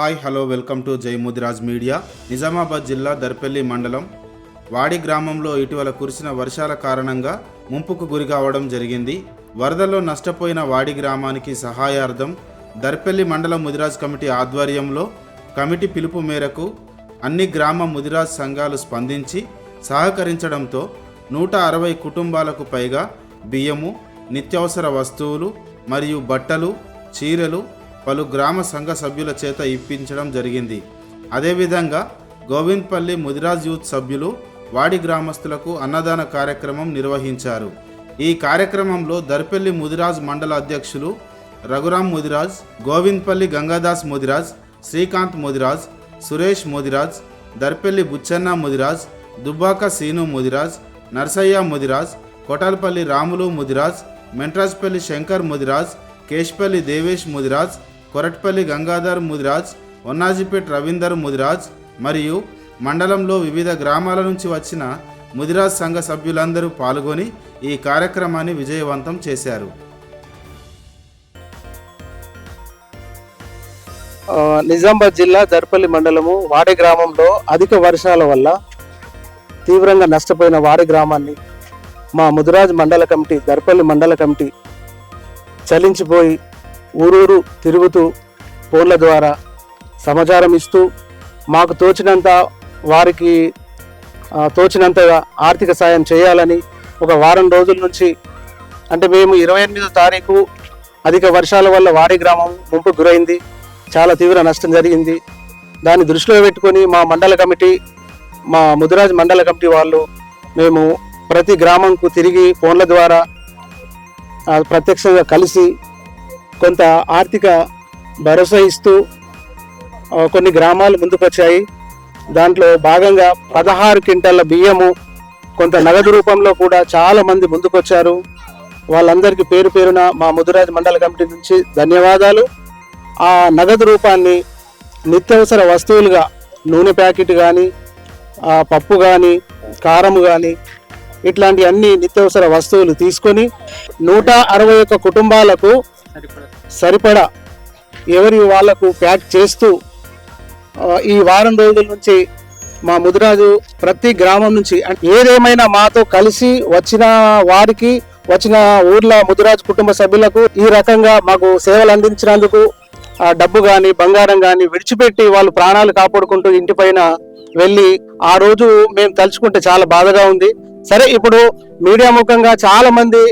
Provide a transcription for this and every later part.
Hi hello welcome to జై Mudiraj media. Nizamabad జిల్లా దర్పల్లి మండలం వాడి గ్రామంలో ఇటీవల కురిసిన వర్షాల కారణంగా ముంపుకు గురి కావడం జరిగింది. వరదల్లో నష్టపోయిన వాడి గ్రామానికి సహాయార్థం దర్పల్లి మండల ముదిరాజ్ కమిటీ ఆధ్వర్యంలో కమిటీ పిలుపు మేరకు అన్ని గ్రామ ముదిరాజ్ సంఘాలు స్పందించి సహకరించడంతో నూట అరవై కుటుంబాలకు పైగా బియ్యము నిత్యావసర వస్తువులు మరియు బట్టలు చీరలు పలు గ్రామ సంఘ సభ్యుల చేత ఇప్పించడం జరిగింది. అదేవిధంగా గోవింద్పల్లి ముదిరాజ్ యూత్ సభ్యులు వాడి గ్రామస్తులకు అన్నదాన కార్యక్రమం నిర్వహించారు. ఈ కార్యక్రమంలో దర్పల్లి ముదిరాజ్ మండల అధ్యక్షులు రఘురాం ముదిరాజ్ గోవింద్పల్లి గంగాదాస్ ముదిరాజ్ శ్రీకాంత్ ముదిరాజ్ సురేష్ ముదిరాజ్ దర్పల్లి బుచ్చన్న ముదిరాజ్ దుబ్బాక సీను ముదిరాజ్ నర్సయ్య ముదిరాజ్ కొటాల్పల్లి రాములు ముదిరాజ్ మెంట్రాజ్పల్లి శంకర్ ముదిరాజ్ కేష్పల్లి దేవేష్ ముదిరాజ్ కొరట్పల్లి గంగాధర్ ముదిరాజ్ వన్నాజిపేట్ రవీందర్ ముదిరాజ్ మరియు మండలంలో వివిధ గ్రామాల నుంచి వచ్చిన ముదిరాజ్ సంఘ సభ్యులందరూ పాల్గొని ఈ కార్యక్రమాన్ని విజయవంతం చేశారు. నిజామాబాద్ జిల్లా దర్పల్లి మండలము వాడి గ్రామంలో అధిక వర్షాల వల్ల తీవ్రంగా నష్టపోయిన వాడి గ్రామాన్ని మా ముదిరాజ్ మండల కమిటీ దర్పల్లి మండల కమిటీ చలించిపోయి ఊరూరు తిరుగుతూ ఫోన్ల ద్వారా సమాచారం ఇస్తూ మాకు తోచినంత వారికి తోచినంతగా ఆర్థిక సాయం చేయాలని ఒక వారం రోజుల నుంచి అంటే మేము ఇరవై ఎనిమిదో తారీఖు అధిక వర్షాల వల్ల వారి గ్రామం ముంపు గురైంది. చాలా తీవ్ర నష్టం జరిగింది. దాన్ని దృష్టిలో పెట్టుకొని మా మండల కమిటీ మా ముదిరాజ్ మండల కమిటీ వాళ్ళు మేము ప్రతి గ్రామంకు తిరిగి ఫోన్ల ద్వారా ప్రత్యక్షంగా కలిసి కొంత ఆర్థిక భరోసా ఇస్తూ కొన్ని గ్రామాలు ముందుకొచ్చాయి. దాంట్లో భాగంగా పదహారు క్వింటాల బియ్యము కొంత నగదు రూపంలో కూడా చాలామంది ముందుకొచ్చారు. వాళ్ళందరికీ పేరు పేరున మా ముదురాజ్ మండల కమిటీ నుంచి ధన్యవాదాలు. ఆ నగదు రూపాన్ని నిత్యవసర వస్తువులుగా నూనె ప్యాకెట్ కానీ పప్పు కానీ కారము కానీ ఇట్లాంటి అన్ని నిత్యవసర వస్తువులు తీసుకొని నూట అరవై ఒక్క కుటుంబాలకు సరిపడా. ఎవరి వాళ్ళకు ప్యాక్ చేస్తూ ఈ వారం రోజుల నుంచి మా ముదిరాజు ప్రతి గ్రామం నుంచి ఏదేమైనా మాతో కలిసి వచ్చిన వారికి వచ్చిన ఊర్ల ముదిరాజు కుటుంబ సభ్యులకు ఈ రకంగా మాకు సేవలు అందించినందుకు ఆ డబ్బు కానీ బంగారం కానీ విడిచిపెట్టి వాళ్ళు ప్రాణాలు కాపాడుకుంటూ ఇంటి పైన వెళ్ళి ఆ రోజు మేము తలుచుకుంటే చాలా బాధగా ఉంది. సరే ఇప్పుడు మీడియా ముఖంగా చాలా మంది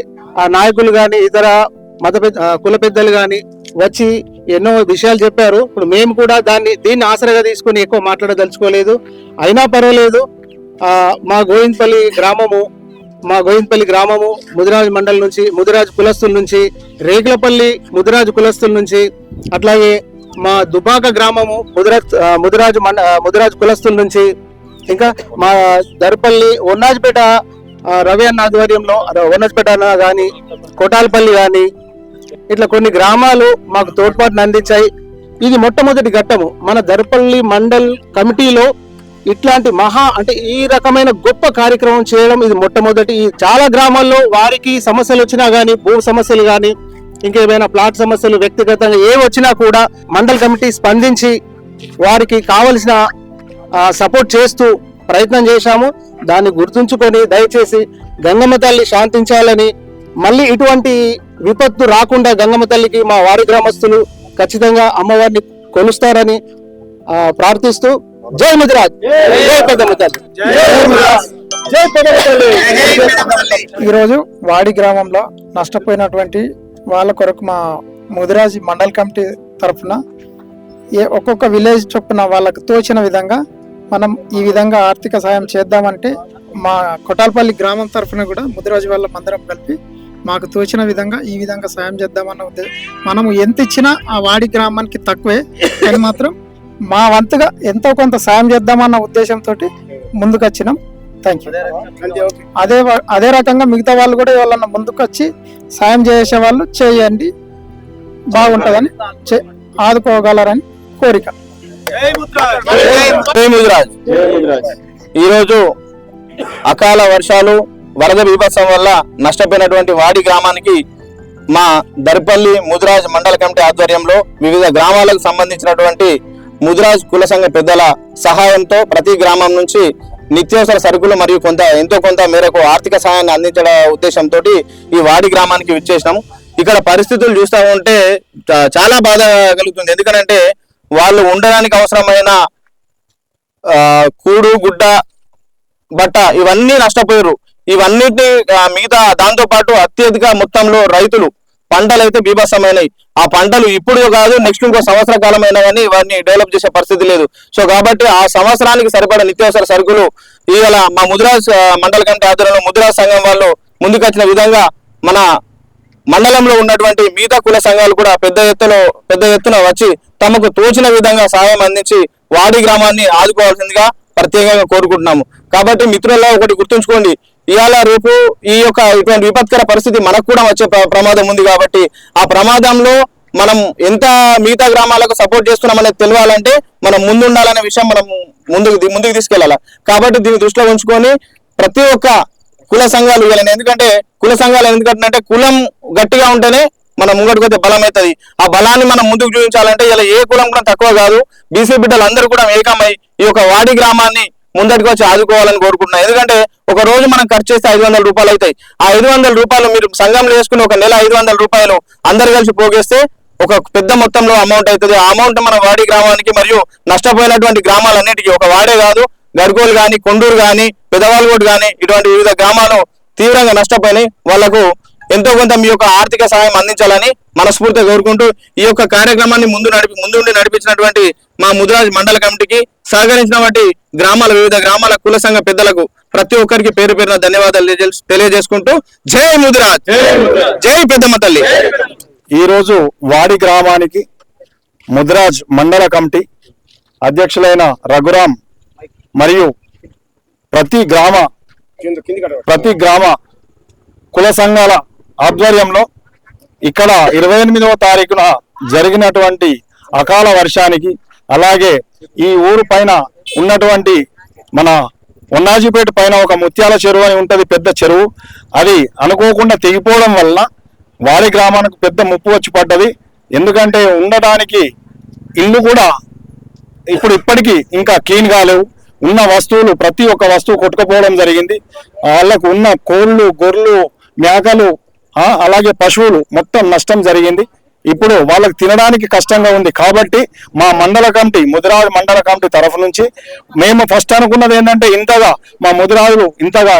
ఆ నాయకులు కానీ ఇతర మత పెద్ద కుల పెద్దలు కానీ వచ్చి ఎన్నో విషయాలు చెప్పారు. ఇప్పుడు మేము కూడా దాన్ని దీన్ని ఆసరగా తీసుకొని ఎక్కువ మాట్లాడదలుచుకోలేదు. అయినా పర్వాలేదు. మా గోవిందపల్లి గ్రామము మా గోవిందపల్లి గ్రామము ముదిరాజు మండలి నుంచి ముదిరాజు కులస్తుల నుంచి రేకులపల్లి ముదిరాజు కులస్తుల నుంచి అట్లాగే మా దుబాక గ్రామము ముదిరాజ్ ముదిరాజు మండ ముదిరాజు కులస్తుల నుంచి ఇంకా మా దర్పల్లి ఒన్నాజ్పేట రవి అన్న ఆధ్వర్యంలో ఒన్నాజ్పేట అన్న కానీ కోటాలపల్లి కానీ ఇట్లా కొన్ని గ్రామాలు మాకు తోడ్పాటును అందించాయి. ఇది మొట్టమొదటి ఘట్టము. మన దర్పల్లి మండల్ కమిటీలో ఇట్లాంటి మహా అంటే ఈ రకమైన గొప్ప కార్యక్రమం చేయడం ఇది మొట్టమొదటి. చాలా గ్రామాల్లో వారికి సమస్యలు వచ్చినా కానీ భూ సమస్యలు కానీ ఇంకేమైనా ప్లాట్ సమస్యలు వ్యక్తిగతంగా ఏ వచ్చినా కూడా మండల్ కమిటీ స్పందించి వారికి కావలసిన సపోర్ట్ చేస్తూ ప్రయత్నం చేశాము. దాన్ని గుర్తుంచుకొని దయచేసి గంగమ్మ తల్లి శాంతించాలని మళ్ళీ ఇటువంటి విపత్తు రాకుండా గంగమ్మ తల్లికి మా వారి గ్రామస్తులు ఖచ్చితంగా అమ్మవారిని కొలుస్తారని ఆ, ప్రార్థిస్తూ జై ముదిరాజ్. జై పెద్దమ్మ తల్లి. ఈరోజు వాడి గ్రామంలో నష్టపోయినటువంటి వాళ్ళ కొరకు మా ముదిరాజ్ మండల్ కమిటీ తరఫున ఏ ఒక్కొక్క విలేజ్ చొప్పున వాళ్ళకు తోచిన విధంగా మనం ఈ విధంగా ఆర్థిక సాయం చేద్దామంటే మా కొటాల్పల్లి గ్రామం తరఫున కూడా ముదిరాజు వాళ్ళ మందరం కలిపి మాకు తోచిన విధంగా ఈ విధంగా సాయం చేద్దామన్న ఉద్దేశం మనము ఎంత ఇచ్చినా ఆ వాడి గ్రామానికి తక్కువే. కానీ మాత్రం మా వంతుగా ఎంతో కొంత సాయం చేద్దామన్న ఉద్దేశంతో ముందుకు వచ్చినాం థ్యాంక్ యూ అదే అదే రకంగా మిగతా వాళ్ళు కూడా ఎవరన్నా ముందుకు వచ్చి సాయం చేసే వాళ్ళు చేయండి. బాగుంటుందని చే- ఆదుకోగలరని కోరిక. ఈరోజు అకాల వర్షాలు వరద బీభత్సం వల్ల నష్టపోయినటువంటి వాడి గ్రామానికి మా దర్పల్లి ముదిరాజ్ మండల కమిటీ ఆధ్వర్యంలో వివిధ గ్రామాలకు సంబంధించినటువంటి ముదిరాజ్ కుల సంఘ పెద్దల సహాయంతో ప్రతి గ్రామం నుంచి నిత్యావసర సరుకులు మరియు కొంత ఎంతో కొంత మేరకు ఆర్థిక సహాయాన్ని అందించడం ఉద్దేశంతో ఈ వాడి గ్రామానికి విచ్చేసినాము. ఇక్కడ పరిస్థితులు చూస్తూ ఉంటే చాలా బాధ కలుగుతుంది. ఎందుకంటే వాళ్ళు ఉండడానికి అవసరమైన కూడు గుడ్డ బట్ట ఇవన్నీ నష్టపోయారు ఇవన్నిటిని మిగతా దాంతో పాటు అత్యధిక మొత్తంలో రైతులు పంటలు అయితే బీభత్సమైనవి ఆ పంటలు ఇప్పుడు కాదు నెక్స్ట్ ఇంకో సంవత్సర కాలమైన కానీ ఇవన్నీ డెవలప్ చేసే పరిస్థితి లేదు. సో కాబట్టి ఆ సంవత్సరానికి సరిపడ నిత్యావసర సరుకులు ఇవాళ మా ముద్రాజ్ మండల కమిటీ ఆధ్వర్యంలో ముద్రాజ్ సంఘం వాళ్ళు ముందుకొచ్చిన విధంగా మన మండలంలో ఉన్నటువంటి మిగతా కుల సంఘాలు కూడా పెద్ద ఎత్తులో పెద్ద ఎత్తున వచ్చి తమకు తోచిన విధంగా సహాయం అందించి వాడి గ్రామాన్ని ఆదుకోవాల్సిందిగా ప్రత్యేకంగా కోరుకుంటున్నాము. కాబట్టి మిత్రుల్లో ఒకటి గుర్తుంచుకోండి ఇవాళ రేపు ఈ యొక్క ఇటువంటి విపత్కర పరిస్థితి మనకు కూడా వచ్చే ప్రమాదం ఉంది కాబట్టి ఆ ప్రమాదంలో మనం ఎంత మిగతా గ్రామాలకు సపోర్ట్ చేస్తున్నాం అనేది తెలియాలంటే మనం ముందు ఉండాలనే విషయం మనం ముందుకు ముందుకు తీసుకెళ్ళాలి. కాబట్టి దీన్ని దృష్టిలో ఉంచుకొని ప్రతి ఒక్క కుల సంఘాలు ఇవ్వాలని ఎందుకంటే కుల సంఘాలు ఎందుకంటే కులం గట్టిగా ఉంటేనే మనం ముంగడికి బలం అవుతుంది. ఆ బలాన్ని మనం ముందుకు చూపించాలంటే ఇలా ఏ కులం కూడా తక్కువ కాదు. బీసీ బిడ్డలు అందరూ కూడా ఏకమై ఈ యొక్క వాడి గ్రామాన్ని ముందటికి వచ్చి ఆదుకోవాలని కోరుకుంటున్నాను. ఎందుకంటే ఒక రోజు మనం ఖర్చు చేస్తే ఐదు వందల రూపాయలు అవుతాయి. ఆ ఐదు వందల రూపాయలు మీరు సంఘంలో వేసుకుని ఒక నెల ఐదు వందల రూపాయలు అందరు కలిసి పోగేస్తే ఒక పెద్ద మొత్తంలో అమౌంట్ అవుతుంది. ఆ అమౌంట్ మన వాడి గ్రామానికి మరియు నష్టపోయినటువంటి గ్రామాలన్నిటికీ ఒక వాడే కాదు. గర్గోలు కానీ కొండూరు కానీ పెదవాళ్ళగోడు కానీ ఇటువంటి వివిధ గ్రామాలు తీవ్రంగా నష్టపోయినాయి. వాళ్ళకు ఎంతో కొంత మీ యొక్క ఆర్థిక సహాయం అందించాలని మనస్ఫూర్తిగా కోరుకుంటూ ఈ యొక్క కార్యక్రమాన్ని ముందు నడిపి ముందుండి నడిపించినటువంటి మా ముదిరాజ్ మండల కమిటీకి సహకరించినటువంటి గ్రామాల వివిధ గ్రామాల కుల సంఘ పెద్దలకు ప్రతి ఒక్కరికి పేరు పేరున ధన్యవాదాలు తెలియజే- తెలియజేసుకుంటూ జై ముదిరాజ్! జై పెద్దమ్మ తల్లి! ఈ రోజు వాడి గ్రామానికి ముద్రాజ్ మండల కమిటీ అధ్యక్షులైన రఘురాం మరియు ప్రతి గ్రామ ప్రతి గ్రామ కుల సంఘాల ఆధ్వర్యంలో ఇక్కడ ఇరవై ఎనిమిదవ తారీఖున జరిగినటువంటి అకాల వర్షానికి అలాగే ఈ ఊరు పైన ఉన్నటువంటి మన ఉన్నాజీపేట పైన ఒక ముత్యాల చెరువు అని ఉంటుంది పెద్ద చెరువు. అది అనుకోకుండా తెగిపోవడం వల్ల వారి గ్రామానికి పెద్ద ముప్పు వచ్చి పడ్డది. ఎందుకంటే ఉండడానికి ఇల్లు కూడా ఇప్పుడు ఇప్పటికీ ఇంకా క్లీన్ కాలేవు. ఉన్న వస్తువులు ప్రతి ఒక్క వస్తువు కొట్టుకుపోవడం జరిగింది. వాళ్ళకు ఉన్న కోళ్ళు గొర్రెలు మేకలు అలాగే పశువులు మొత్తం నష్టం జరిగింది. ఇప్పుడు వాళ్ళకి తినడానికి కష్టంగా ఉంది కాబట్టి మా మండల కమిటీ ముదిరాజు మండల కమిటీ తరఫు నుంచి మేము ఫస్ట్ అనుకున్నది ఏంటంటే ఇంతగా మా ముదిరాజులు ఇంతగా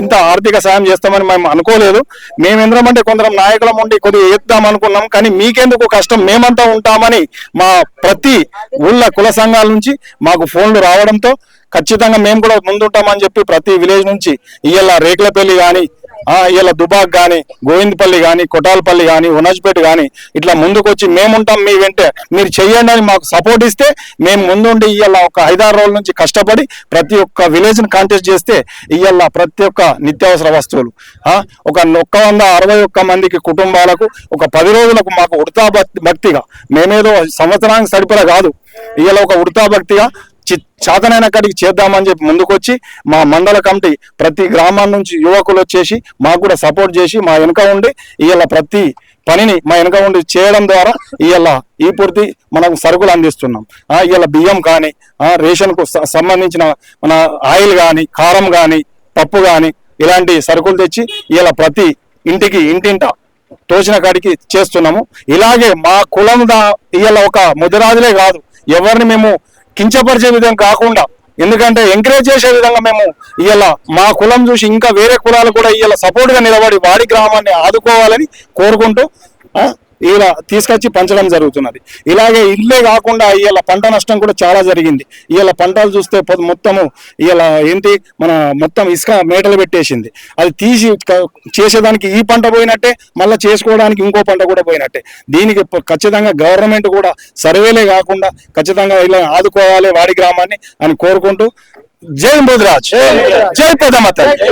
ఇంత ఆర్థిక సాయం చేస్తామని మేము అనుకోలేదు. మేము ఎందుకంటే కొందరం నాయకులం ఉండి కొద్దిగా ఎత్తాం అనుకున్నాం. కానీ మీకెందుకు కష్టం? మేమంతా ఉంటామని మా ప్రతి ఊళ్ళ కుల సంఘాల నుంచి మాకు ఫోన్లు రావడంతో ఖచ్చితంగా మేము కూడా ముందుంటామని చెప్పి ప్రతి విలేజ్ నుంచి ఇవాళ రేకులపల్లి కానీ ఇలా దుబాక్ కానీ గోవిందపల్లి కానీ కొటాలపల్లి కానీ ఉనజ్పేట కానీ ఇట్లా ముందుకొచ్చి మేముంటాం మీ వెంటే మీరు చెయ్యండి అని మాకు సపోర్ట్ ఇస్తే మేము ముందుండి ఇవాళ ఒక ఐదారు రోజుల నుంచి కష్టపడి ప్రతి ఒక్క విలేజ్ని కాంటెస్ట్ చేస్తే ఇవాళ ప్రతి ఒక్క నిత్యావసర వస్తువులు. ఒక ఒక్క వంద అరవై ఒక్క మందికి కుటుంబాలకు ఒక పది రోజులకు మాకు ఉడతా భక్తిగా. మేమేదో సంవత్సరానికి సరిపడా కాదు. ఇవాళ ఒక ఉడతా భక్తిగా చాతనైన కాడికి చేద్దామని చెప్పి ముందుకొచ్చి మా మండల కమిటీ ప్రతి గ్రామం నుంచి యువకులు వచ్చేసి మాకు కూడా సపోర్ట్ చేసి మా వెనుక ఉండి ఇవాళ ప్రతి పనిని మా వెనుక ఉండి చేయడం ద్వారా ఇవాళ ఈ పూర్తి మనకు సరుకులు అందిస్తున్నాం. ఇవాళ బియ్యం కానీ రేషన్కు సంబంధించిన మన ఆయిల్ కానీ కారం కానీ పప్పు కానీ ఇలాంటి సరుకులు తెచ్చి ఇలా ప్రతి ఇంటికి ఇంటింట తోచిన కాడికి చేస్తున్నాము. ఇలాగే మా కులం దా ఇవాళ ఒక ముదిరాజులే కాదు. ఎవరిని మేము కించపరిచే విధంగా కాకుండా ఎందుకంటే ఎంకరేజ్ చేసే విధంగా మేము ఇవాళ మా కులం చూసి ఇంకా వేరే కులాలు కూడా ఇవాళ సపోర్ట్గా నిలబడి వాడి గ్రామాన్ని ఆదుకోవాలని కోరుకుంటూ ఇలా తీసుకొచ్చి పంచడం జరుగుతున్నది. ఇలాగే ఇల్లే కాకుండా ఇవాళ పంట నష్టం కూడా చాలా జరిగింది. ఇవాళ పంటలు చూస్తే మొత్తము ఇవాళ ఏంటి మన మొత్తం ఇసుక మేటలు పెట్టేసింది. అది తీసి చేసేదానికి ఈ పంట పోయినట్టే మళ్ళీ చేసుకోవడానికి ఇంకో పంట కూడా పోయినట్టే. దీనికి ఖచ్చితంగా గవర్నమెంట్ కూడా సర్వేలే కాకుండా ఖచ్చితంగా ఇలా ఆదుకోవాలి వాడి గ్రామాన్ని అని కోరుకుంటూ జై ముదిరాజ్ జై పెద్దమ్మ తల్లి.